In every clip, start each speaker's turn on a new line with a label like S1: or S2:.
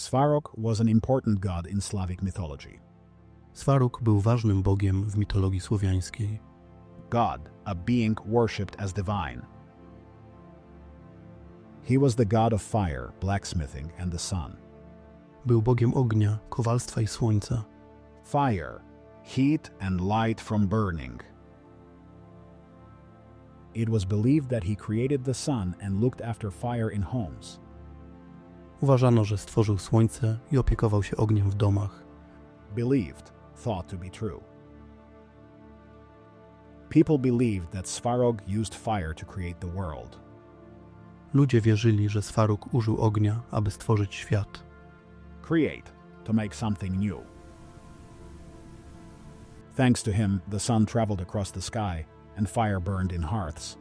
S1: Svarog was an important god in Slavic mythology.
S2: Svarog był ważnym bogiem w mitologii słowiańskiej.
S1: God, a being worshipped as divine. He was the god of fire, blacksmithing, and the sun.
S2: Był bogiem ognia, kowalstwa i słońca.
S1: Fire, heat and light from burning. It was believed that he created the sun and looked after fire in homes.
S2: Uważano, że stworzył słońce i opiekował się ogniem w domach.
S1: Believed, thought to be true. People believed that Svarog used fire to create the world.
S2: Ludzie wierzyli, że Svarog użył ognia, aby stworzyć świat.
S1: Create, to make something new. Thanks to him, the sun traveled across the sky and fire burned in hearths.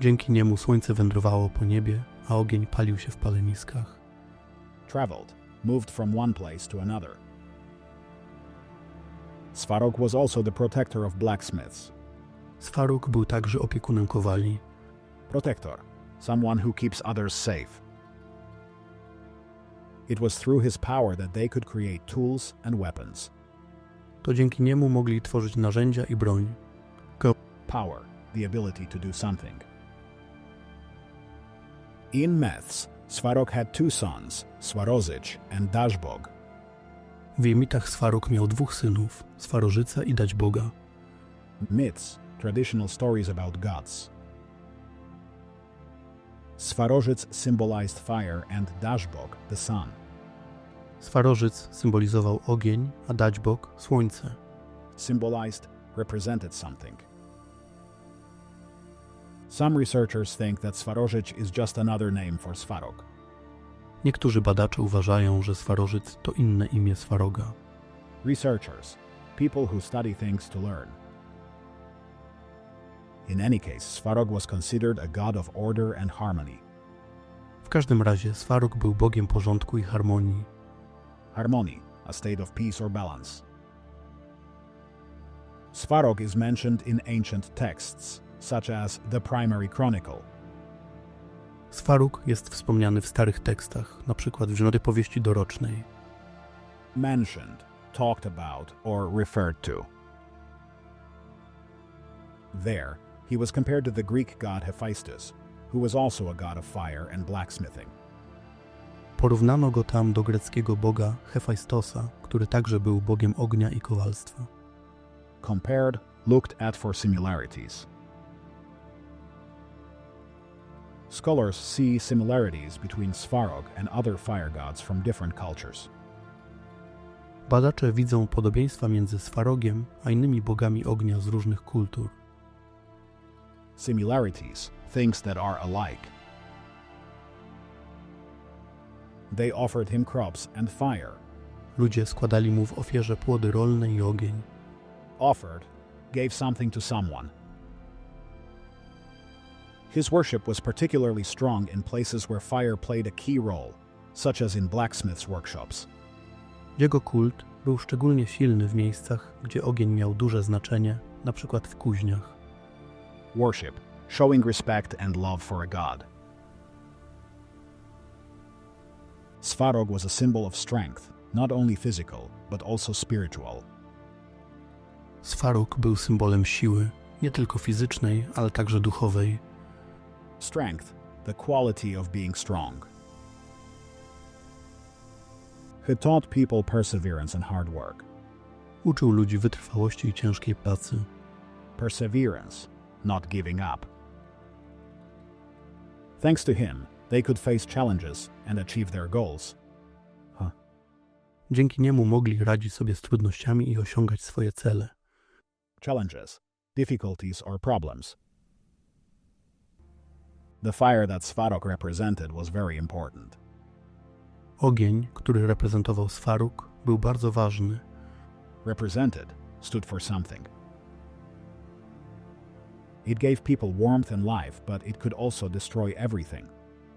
S2: Dzięki niemu słońce wędrowało po niebie, a ogień palił się w paleniskach.
S1: Traveled, moved from one place to another. Svarog was also the protector of blacksmiths.
S2: Svarog był także opiekunem kowali.
S1: Protector, someone who keeps others safe. It was through his power that they could create tools and weapons.
S2: To dzięki niemu mogli tworzyć narzędzia i broń.
S1: Power, the ability to do something. In myths, Svarog had two sons, Swarozic and Dashbog.
S2: W jej mitach Svarog miał dwóch synów, Swarożyca i Daćboga.
S1: Myths, traditional stories about gods. Svarozic symbolized fire and Dashbog the sun.
S2: Swarożyc symbolizował ogień, a Daćbog słońce.
S1: Symbolized, represented something. Some researchers think that Svarozic is just another name for Svarog.
S2: Niektórzy badacze uważają, że Swarożyc to inne imię Svaroga.
S1: Researchers, people who study things to learn. In any case, Svarog was considered a god of order and harmony.
S2: W każdym razie Svarog był bogiem porządku i harmonii.
S1: Harmony, a state of peace or balance. Svarog is mentioned in ancient texts, such as the Primary Chronicle,
S2: Svarog jest wspomniany w starych tekstach, na przykład w Rzędy Powieści Dorocznej.
S1: mentioned, talked about, or referred to. There, he was compared to the Greek god Hephaestus, who was also a god of fire and blacksmithing.
S2: Porównano go tam do greckiego boga Hefajstosa, który także był bogiem ognia i kowalstwa.
S1: Compared, looked at for similarities. Scholars see similarities between Svarog and other fire gods from different cultures.
S2: Badacze widzą podobieństwa między Svarogiem a innymi bogami ognia z różnych kultur.
S1: similarities, things that are alike. They offered him crops and fire.
S2: Ludzie składali mu w ofierze płody rolne i ogień.
S1: Offered, gave something to someone. His worship was particularly strong in places where fire played a key role, such as in blacksmiths' workshops.
S2: Jego kult był szczególnie silny w miejscach, gdzie ogień miał duże znaczenie, na przykład w kuźniach.
S1: Worship, showing respect and love for a god. Svarog was a symbol of strength, not only physical, but also spiritual.
S2: Svarog był symbolem siły, nie tylko fizycznej, ale także duchowej.
S1: Strength, the quality of being strong. He taught people perseverance and hard work.
S2: Uczył ludzi wytrwałości i ciężkiej pracy.
S1: Perseverance, not giving up. Thanks to him, they could face challenges and achieve their goals.
S2: Dzięki niemu mogli radzić sobie z trudnościami i osiągać swoje cele.
S1: Challenges, difficulties, or problems. The fire that Svarog represented was very important.
S2: Ogień, który reprezentował Svarog, był bardzo ważny.
S1: Represented stood for something. It gave people warmth and life, but it could also destroy everything.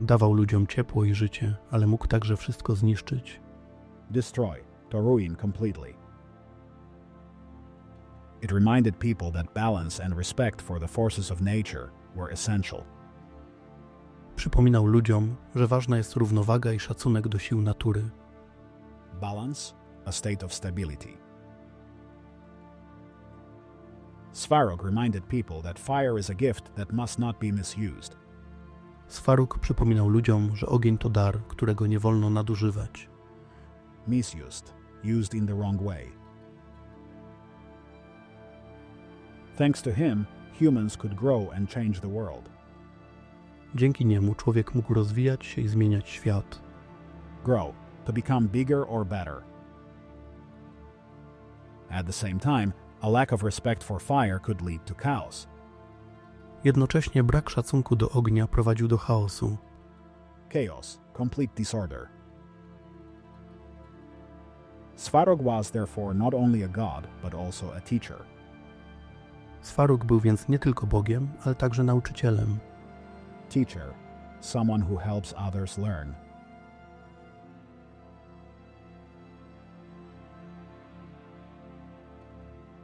S2: Dawał ludziom ciepło i życie, ale mógł także wszystko zniszczyć.
S1: Destroy, to ruin completely. It reminded people that balance and respect for the forces of nature were essential.
S2: Przypominał ludziom, że ważna jest równowaga i szacunek do sił natury.
S1: balance, a state of stability. Svarog reminded people that fire is a gift that must not be misused.
S2: Sfaruk przypominał ludziom, że ogień to dar, którego nie wolno nadużywać.
S1: misused, used in the wrong way. Thanks to him, humans could grow and change the world.
S2: Dzięki niemu człowiek mógł rozwijać się i zmieniać świat.
S1: Grow, to become bigger or better. At the same time, a lack of respect for fire could lead to chaos.
S2: Jednocześnie brak szacunku do ognia prowadził do chaosu.
S1: Chaos, complete disorder. Svarog was therefore not only a god, but also a teacher.
S2: Sfaruk był więc nie tylko Bogiem, ale także nauczycielem.
S1: Teacher, someone who helps others learn.